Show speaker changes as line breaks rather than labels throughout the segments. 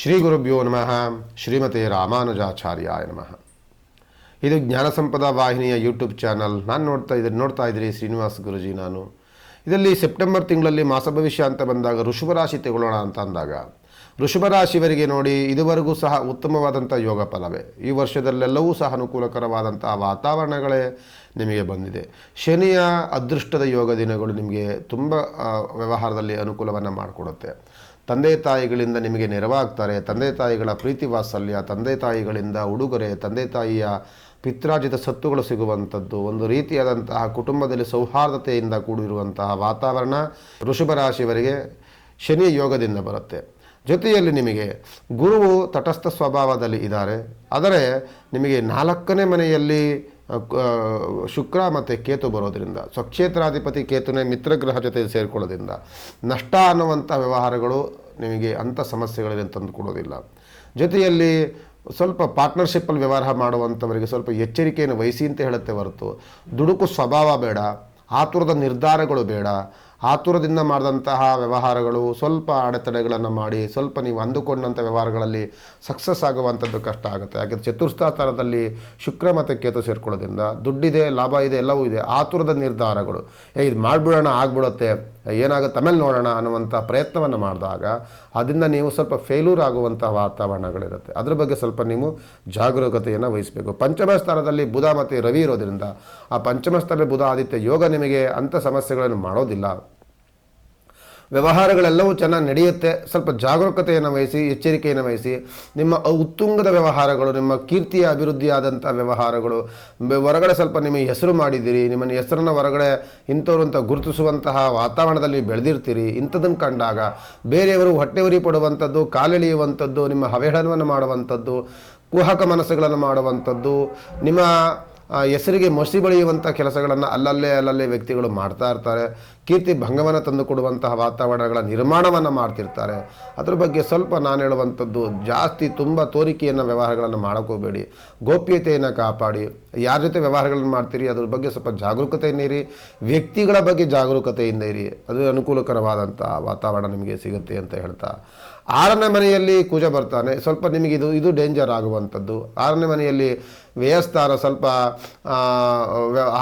ಶ್ರೀ ಗುರುಭ್ಯೋ ನಮಃ. ಶ್ರೀಮತಿ ರಾಮಾನುಜಾಚಾರ್ಯಾಯ ನಮಃ. ಇದು ಜ್ಞಾನ ಸಂಪದ ವಾಹಿನಿಯ ಯೂಟ್ಯೂಬ್ ಚಾನಲ್. ನಾನು ನೋಡ್ತಾ ಇದ್ದೀನಿ ನೋಡ್ತಾ ಇದ್ದೀರಿ ಶ್ರೀನಿವಾಸ ಗುರುಜಿ ನಾನು. ಇದರಲ್ಲಿ ಸೆಪ್ಟೆಂಬರ್ ತಿಂಗಳಲ್ಲಿ ಮಾಸ ಭವಿಷ್ಯ ಅಂತ ಬಂದಾಗ ಋಷಭರಾಶಿ ತಗೊಳ್ಳೋಣ ಅಂತ ಅಂದಾಗ ಋಷಭರಾಶಿವರಿಗೆ ನೋಡಿ ಇದುವರೆಗೂ ಸಹ ಉತ್ತಮವಾದಂಥ ಯೋಗ ಫಲವೇ. ಈ ವರ್ಷದಲ್ಲೆಲ್ಲವೂ ಸಹ ಅನುಕೂಲಕರವಾದಂಥ ವಾತಾವರಣಗಳೇ ನಿಮಗೆ ಬಂದಿದೆ. ಶನಿಯ ಅದೃಷ್ಟದ ಯೋಗ ದಿನಗಳು ನಿಮಗೆ ತುಂಬ ವ್ಯವಹಾರದಲ್ಲಿ ಅನುಕೂಲವನ್ನು ಮಾಡಿಕೊಡುತ್ತೆ. ತಂದೆ ತಾಯಿಗಳಿಂದ ನಿಮಗೆ ನೆರವಾಗ್ತಾರೆ, ತಂದೆ ತಾಯಿಗಳ ಪ್ರೀತಿ ವಾತ್ಸಲ್ಯ, ತಂದೆ ತಾಯಿಗಳಿಂದ ಉಡುಗೊರೆ, ತಂದೆ ತಾಯಿಯ ಪಿತ್ರಾಜಿತ ಸತ್ತುಗಳು ಸಿಗುವಂಥದ್ದು, ಒಂದು ರೀತಿಯಾದಂತಹ ಕುಟುಂಬದಲ್ಲಿ ಸೌಹಾರ್ದತೆಯಿಂದ ಕೂಡಿರುವಂತಹ ವಾತಾವರಣ ವೃಷಭ ರಾಶಿಯವರಿಗೆ ಶನಿ ಯೋಗದಿಂದ ಬರುತ್ತೆ. ಜೊತೆಯಲ್ಲಿ ನಿಮಗೆ ಗುರುವು ತಟಸ್ಥ ಸ್ವಭಾವದಲ್ಲಿ ಇದ್ದಾರೆ. ಆದರೆ ನಿಮಗೆ ನಾಲ್ಕನೇ ಮನೆಯಲ್ಲಿ ಶುಕ್ರ ಮತ್ತು ಕೇತು ಬರೋದರಿಂದ, ಸ್ವಕ್ಷೇತ್ರಾಧಿಪತಿ ಕೇತುನೇ ಮಿತ್ರಗ್ರಹ ಜೊತೆ ಸೇರಿಕೊಳ್ಳೋದ್ರಿಂದ ನಷ್ಟ ಅನ್ನುವಂಥ ವ್ಯವಹಾರಗಳು ನಿಮಗೆ ಅಂಥ ಸಮಸ್ಯೆಗಳನ್ನು ತಂದು ಕೊಡೋದಿಲ್ಲ ಜೊತೆಯಲ್ಲಿ ಸ್ವಲ್ಪ ಪಾರ್ಟ್ನರ್ಶಿಪ್ಪಲ್ಲಿ ವ್ಯವಹಾರ ಮಾಡುವಂಥವರಿಗೆ ಸ್ವಲ್ಪ ಎಚ್ಚರಿಕೆಯನ್ನು ವಹಿಸಿ ಅಂತ ಹೇಳುತ್ತೆ ಹೊರತು, ದುಡುಕು ಸ್ವಭಾವ ಬೇಡ, ಆತುರದ ನಿರ್ಧಾರಗಳು ಬೇಡ ಆತುರದಿಂದ ಮಾಡಿದಂತಹ ವ್ಯವಹಾರಗಳು ಸ್ವಲ್ಪ ಅಡೆತಡೆಗಳನ್ನು ಮಾಡಿ, ಸ್ವಲ್ಪ ನೀವು ಅಂದುಕೊಂಡಂಥ ವ್ಯವಹಾರಗಳಲ್ಲಿ ಸಕ್ಸಸ್ ಆಗುವಂಥದ್ದು ಕಷ್ಟ ಆಗುತ್ತೆ. ಯಾಕೆಂದರೆ ಚತುರ್ಸ್ಥಾನದಲ್ಲಿ ಶುಕ್ರ ಮತ್ತು ಕೇತು ಸೇರ್ಕೊಳ್ಳೋದ್ರಿಂದ ದುಡ್ಡಿದೆ, ಲಾಭ ಇದೆ, ಎಲ್ಲವೂ ಇದೆ. ಆತುರದ ನಿರ್ಧಾರಗಳು. ಏ, ಇದು ಮಾಡಿಬಿಡೋಣ, ಆಗ್ಬಿಡುತ್ತೆ, ಏನಾಗುತ್ತೆ ಆಮೇಲೆ ನೋಡೋಣ ಅನ್ನುವಂಥ ಪ್ರಯತ್ನವನ್ನು ಮಾಡಿದಾಗ ಅದರಿಂದ ನೀವು ಸ್ವಲ್ಪ ಫೇಲ್ಯೂರ್ ಆಗುವಂಥ ವಾತಾವರಣಗಳಿರುತ್ತೆ. ಅದ್ರ ಬಗ್ಗೆ ಸ್ವಲ್ಪ ನೀವು ಜಾಗರೂಕತೆಯನ್ನು ವಹಿಸಬೇಕು. ಪಂಚಮ ಸ್ಥಾನದಲ್ಲಿ ಬುಧ ಮತ್ತು ರವಿ ಇರೋದ್ರಿಂದ ಆ ಪಂಚಮ ಸ್ಥಾನದಲ್ಲಿ ಬುಧ ಆದಿತ್ಯ ಯೋಗ ನಿಮಗೆ ಅಂಥ ಸಮಸ್ಯೆಗಳನ್ನು ಮಾಡೋದಿಲ್ಲ. ವ್ಯವಹಾರಗಳೆಲ್ಲವೂ ಚೆನ್ನಾಗಿ ನಡೆಯುತ್ತೆ. ಸ್ವಲ್ಪ ಜಾಗರೂಕತೆಯನ್ನು ವಹಿಸಿ, ಎಚ್ಚರಿಕೆಯನ್ನು ವಹಿಸಿ. ನಿಮ್ಮ ಉತ್ತುಂಗದ ವ್ಯವಹಾರಗಳು, ನಿಮ್ಮ ಕೀರ್ತಿಯ ಅಭಿವೃದ್ಧಿಯಾದಂಥ ವ್ಯವಹಾರಗಳು ಹೊರಗಡೆ ಸ್ವಲ್ಪ ನಿಮಗೆ ಹೆಸರು ಮಾಡಿದ್ದೀರಿ, ನಿಮ್ಮನ್ನು ಹೆಸರನ್ನು ಹೊರಗಡೆ ಇಂಥವ್ರು ಅಂತ ಗುರುತಿಸುವಂತಹ ವಾತಾವರಣದಲ್ಲಿ ಬೆಳೆದಿರ್ತೀರಿ ಇಂಥದನ್ನು ಕಂಡಾಗ ಬೇರೆಯವರು ಹೊಟ್ಟೆ ಉರಿ ಪಡುವಂಥದ್ದು ಕಾಲೆಳೆಯುವಂಥದ್ದು ನಿಮ್ಮ ಅವಹೇಳನವನ್ನು ಮಾಡುವಂಥದ್ದು, ಕುಹಕ ಮನಸ್ಸುಗಳನ್ನು ಮಾಡುವಂಥದ್ದು, ನಿಮ್ಮ ಹೆಸರಿಗೆ ಮಸಿ ಬಳಿಯುವಂಥ ಕೆಲಸಗಳನ್ನು ಅಲ್ಲಲ್ಲೇ ಅಲ್ಲಲ್ಲೇ ವ್ಯಕ್ತಿಗಳು ಮಾಡ್ತಾ ಇರ್ತಾರೆ. ಕೀರ್ತಿ ಭಂಗವನ್ನು ತಂದುಕೊಡುವಂತಹ ವಾತಾವರಣಗಳ ನಿರ್ಮಾಣವನ್ನು ಮಾಡ್ತಿರ್ತಾರೆ. ಅದ್ರ ಬಗ್ಗೆ ಸ್ವಲ್ಪ ನಾನು ಹೇಳುವಂಥದ್ದು, ಜಾಸ್ತಿ ತುಂಬ ತೋರಿಕೆಯನ್ನು ವ್ಯವಹಾರಗಳನ್ನು ಮಾಡೋಕ್ಕೋಗಬೇಡಿ ಗೋಪ್ಯತೆಯನ್ನು ಕಾಪಾಡಿ. ಯಾರ ಜೊತೆ ವ್ಯವಹಾರಗಳನ್ನು ಮಾಡ್ತೀರಿ, ಅದ್ರ ಬಗ್ಗೆ ಸ್ವಲ್ಪ ಜಾಗರೂಕತೆಯಿಂದ ಇರಿ. ವ್ಯಕ್ತಿಗಳ ಬಗ್ಗೆ ಜಾಗರೂಕತೆಯಿಂದ ಇರಿ. ಅದು ಅನುಕೂಲಕರವಾದಂಥ ವಾತಾವರಣ ನಿಮಗೆ ಸಿಗುತ್ತೆ ಅಂತ ಹೇಳ್ತಾ. ಆರನೇ ಮನೆಯಲ್ಲಿ ಕುಜ ಬರ್ತಾನೆ. ಸ್ವಲ್ಪ ನಿಮಗೆ ಇದು ಡೇಂಜರ್ ಆಗುವಂಥದ್ದು. ಆರನೇ ಮನೆಯಲ್ಲಿ ವ್ಯಯಸ್ಥಾನ ಸ್ವಲ್ಪ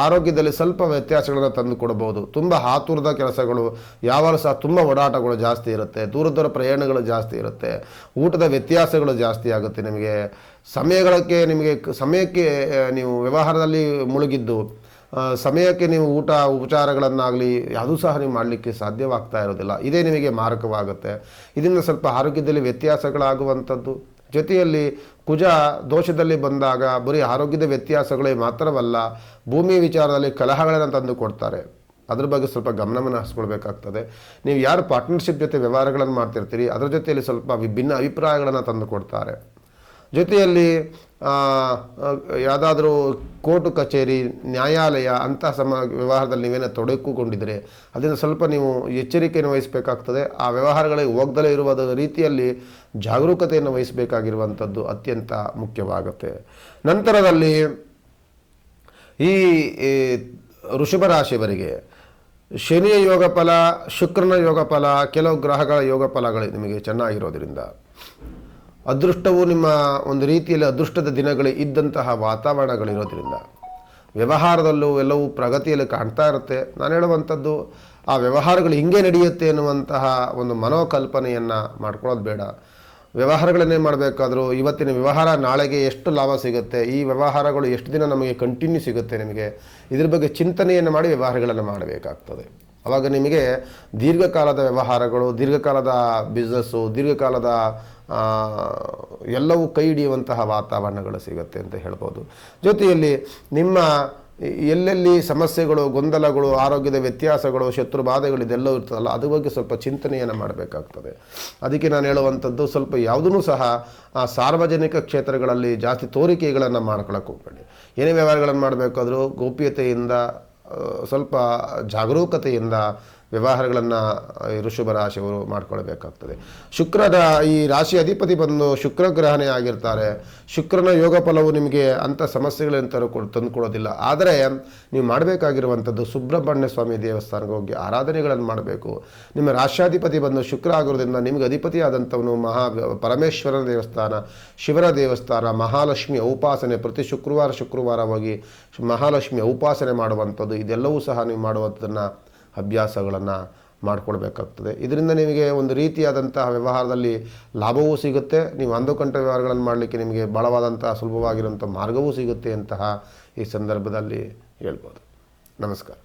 ಆರೋಗ್ಯದಲ್ಲಿ ಸ್ವಲ್ಪ ವ್ಯತ್ಯಾಸಗಳನ್ನು ತಂದು ಕೊಡಬಹುದು. ತುಂಬ ಆತುರದ ಕೆಲಸಗಳು, ಯಾವಾಗಲೂ ಸಹ ತುಂಬ ಓಡಾಟಗಳು ಜಾಸ್ತಿ ಇರುತ್ತೆ. ದೂರ ದೂರ ಪ್ರಯಾಣಗಳು ಜಾಸ್ತಿ ಇರುತ್ತೆ. ಊಟದ ವ್ಯತ್ಯಾಸಗಳು ಜಾಸ್ತಿ ಆಗುತ್ತೆ ನಿಮಗೆ. ಸಮಯಗಳಕ್ಕೆ, ನಿಮಗೆ ಸಮಯಕ್ಕೆ ನೀವು ವ್ಯವಹಾರದಲ್ಲಿ ಮುಳುಗಿದ್ದು ಸಮಯಕ್ಕೆ ನೀವು ಊಟ, ಉಪಚಾರಗಳನ್ನಾಗಲಿ ಯಾವುದೂ ಸಹ ನೀವು ಮಾಡಲಿಕ್ಕೆ ಸಾಧ್ಯವಾಗ್ತಾ ಇರೋದಿಲ್ಲ. ಇದೇ ನಿಮಗೆ ಮಾರಕವಾಗುತ್ತೆ. ಇದರಿಂದ ಸ್ವಲ್ಪ ಆರೋಗ್ಯದಲ್ಲಿ ವ್ಯತ್ಯಾಸಗಳಾಗುವಂಥದ್ದು. ಜೊತೆಯಲ್ಲಿ ಕುಜ ದೋಷದಲ್ಲಿ ಬಂದಾಗ ಬರೀ ಆರೋಗ್ಯದ ವ್ಯತ್ಯಾಸಗಳೇ ಮಾತ್ರವಲ್ಲ, ಭೂಮಿ ವಿಚಾರದಲ್ಲಿ ಕಲಹಗಳನ್ನು ತಂದು ಕೊಡ್ತಾರೆ. ಅದ್ರ ಬಗ್ಗೆ ಸ್ವಲ್ಪ ಗಮನವನ್ನು ಹರಿಸ್ಕೊಳ್ಬೇಕಾಗ್ತದೆ. ನೀವು ಯಾರು ಪಾರ್ಟ್ನರ್ಶಿಪ್ ಜೊತೆ ವ್ಯವಹಾರಗಳನ್ನು ಮಾಡ್ತಿರ್ತೀರಿ, ಅದರ ಜೊತೆಯಲ್ಲಿ ಸ್ವಲ್ಪ ವಿಭಿನ್ನ ಅಭಿಪ್ರಾಯಗಳನ್ನು ತಂದು ಕೊಡ್ತಾರೆ. ಜೊತೆಯಲ್ಲಿ ಯಾವುದಾದ್ರೂ ಕೋರ್ಟು ಕಚೇರಿ, ನ್ಯಾಯಾಲಯ ಅಂತಹ ಸಮ ವ್ಯವಹಾರದಲ್ಲಿ ನೀವೇನೋ ತೊಡಗಿಕೊಂಡಿದ್ರೆ ಅದನ್ನು ಸ್ವಲ್ಪ ನೀವು ಎಚ್ಚರಿಕೆಯನ್ನು ವಹಿಸಬೇಕಾಗ್ತದೆ. ಆ ವ್ಯವಹಾರಗಳಿಗೆ ಹೋಗ್ದಲೇ ಇರುವ ರೀತಿಯಲ್ಲಿ ಜಾಗರೂಕತೆಯನ್ನು ವಹಿಸಬೇಕಾಗಿರುವಂಥದ್ದು ಅತ್ಯಂತ ಮುಖ್ಯವಾಗುತ್ತೆ. ನಂತರದಲ್ಲಿ, ಈ ಋಷಭ ರಾಶಿಯವರಿಗೆ ಶನಿಯ ಯೋಗ ಫಲ ಶುಕ್ರನ ಯೋಗ ಫಲ ಕೆಲವು ಗ್ರಹಗಳ ಯೋಗ ಫಲಗಳು ನಿಮಗೆ ಚೆನ್ನಾಗಿರೋದ್ರಿಂದ ಅದೃಷ್ಟವು ನಿಮ್ಮ ಒಂದು ರೀತಿಯಲ್ಲಿ ಅದೃಷ್ಟದ ದಿನಗಳು ಇದ್ದಂತಹ ವಾತಾವರಣಗಳಿರೋದ್ರಿಂದ. ವ್ಯವಹಾರದಲ್ಲೂ ಎಲ್ಲವೂ ಪ್ರಗತಿಯಲ್ಲಿ ಕಾಣ್ತಾ ಇರುತ್ತೆ. ನಾನು ಹೇಳುವಂಥದ್ದು, ಆ ವ್ಯವಹಾರಗಳು ಹಿಂಗೆ ನಡೆಯುತ್ತೆ ಎನ್ನುವಂತಹ ಒಂದು ಮನೋಕಲ್ಪನೆಯನ್ನು ಮಾಡ್ಕೊಳ್ಳೋದು ಬೇಡ. ವ್ಯವಹಾರಗಳನ್ನೇ ಮಾಡಬೇಕಾದ್ರೂ ಇವತ್ತಿನ ವ್ಯವಹಾರ ನಾಳೆಗೆ ಎಷ್ಟು ಲಾಭ ಸಿಗುತ್ತೆ, ಈ ವ್ಯವಹಾರಗಳು ಎಷ್ಟು ದಿನ ನಮಗೆ ಕಂಟಿನ್ಯೂ ಸಿಗುತ್ತೆ ನಿಮಗೆ, ಇದ್ರ ಬಗ್ಗೆ ಚಿಂತನೆಯನ್ನು ಮಾಡಿ ವ್ಯವಹಾರಗಳನ್ನು ಮಾಡಬೇಕಾಗ್ತದೆ. ಆವಾಗ ನಿಮಗೆ ದೀರ್ಘಕಾಲದ ವ್ಯವಹಾರಗಳು, ದೀರ್ಘಕಾಲದ ಬಿಸ್ನೆಸ್ಸು ದೀರ್ಘಕಾಲದ ಎಲ್ಲವೂ ಕೈ ಹಿಡಿಯುವಂತಹ ವಾತಾವರಣಗಳು ಸಿಗುತ್ತೆ ಅಂತ ಹೇಳ್ಬೋದು. ಜೊತೆಯಲ್ಲಿ ನಿಮ್ಮ ಎಲ್ಲೆಲ್ಲಿ ಸಮಸ್ಯೆಗಳು, ಗೊಂದಲಗಳು, ಆರೋಗ್ಯದ ವ್ಯತ್ಯಾಸಗಳು, ಶತ್ರು ಬಾಧೆಗಳು ಇದೆಲ್ಲವೂ ಇರ್ತದಲ್ಲ, ಅದ್ರ ಬಗ್ಗೆ ಸ್ವಲ್ಪ ಚಿಂತನೆಯನ್ನು ಮಾಡಬೇಕಾಗ್ತದೆ. ಅದಕ್ಕೆ ನಾನು ಹೇಳುವಂಥದ್ದು, ಸ್ವಲ್ಪ ಯಾವುದೂ ಸಹ ಆ ಸಾರ್ವಜನಿಕ ಕ್ಷೇತ್ರಗಳಲ್ಲಿ ಜಾಸ್ತಿ ತೋರಿಕೆಗಳನ್ನು ಮಾಡ್ಕೊಳಕ್ಕೆ ಹೋಗಬೇಡಿ. ಏನೇ ವ್ಯವಹಾರಗಳನ್ನು ಮಾಡಬೇಕಾದ್ರೂ, ಗೋಪ್ಯತೆಯಿಂದ ಸ್ವಲ್ಪ ಜಾಗರೂಕತೆಯಿಂದ ವ್ಯವಹಾರಗಳನ್ನು ಋಷಭ ರಾಶಿಯವರು ಮಾಡ್ಕೊಳ್ಬೇಕಾಗ್ತದೆ. ಶುಕ್ರದ ಈ ರಾಶಿ ಅಧಿಪತಿ ಬಂದು ಶುಕ್ರ ಗ್ರಹಣೆ ಆಗಿರ್ತಾರೆ. ಶುಕ್ರನ ಯೋಗ ಫಲವು ನಿಮಗೆ ಅಂಥ ಸಮಸ್ಯೆಗಳನ್ನು ತರ ತಂದು ಕೊಡೋದಿಲ್ಲ ಆದರೆ ನೀವು ಮಾಡಬೇಕಾಗಿರುವಂಥದ್ದು ಸುಬ್ರಹ್ಮಣ್ಯ ಸ್ವಾಮಿ ದೇವಸ್ಥಾನಕ್ಕೆ ಹೋಗಿ ಆರಾಧನೆಗಳನ್ನು ಮಾಡಬೇಕು. ನಿಮ್ಮ ರಾಶ್ಯಾಧಿಪತಿ ಬಂದು ಶುಕ್ರ ಆಗಿರೋದ್ರಿಂದ ನಿಮಗೆ ಅಧಿಪತಿ ಆದಂಥವನು ಮಹಾ, ಪರಮೇಶ್ವರನ ದೇವಸ್ಥಾನ ಶಿವರ ದೇವಸ್ಥಾನ ಮಹಾಲಕ್ಷ್ಮಿ ಉಪಾಸನೆ, ಪ್ರತಿ ಶುಕ್ರವಾರ ಶುಕ್ರವಾರವಾಗಿ ಮಹಾಲಕ್ಷ್ಮಿ ಉಪಾಸನೆ ಮಾಡುವಂಥದ್ದು, ಇದೆಲ್ಲವೂ ಸಹ ನೀವು ಮಾಡುವಂಥದ್ದನ್ನು ಅಭ್ಯಾಸಗಳನ್ನು ಮಾಡಿಕೊಡ್ಬೇಕಾಗ್ತದೆ. ಇದರಿಂದ ನಿಮಗೆ ಒಂದು ರೀತಿಯಾದಂತಹ ವ್ಯವಹಾರದಲ್ಲಿ ಲಾಭವೂ ಸಿಗುತ್ತೆ. ನೀವು ಅಂದುಕಂಠ ವ್ಯವಹಾರಗಳನ್ನು ಮಾಡಲಿಕ್ಕೆ ನಿಮಗೆ ಬಲವಾದಂತಹ ಸುಲಭವಾಗಿರುವಂಥ ಮಾರ್ಗವೂ ಸಿಗುತ್ತೆ ಅಂತಹ ಈ ಸಂದರ್ಭದಲ್ಲಿ ಹೇಳ್ಬೋದು. ನಮಸ್ಕಾರ.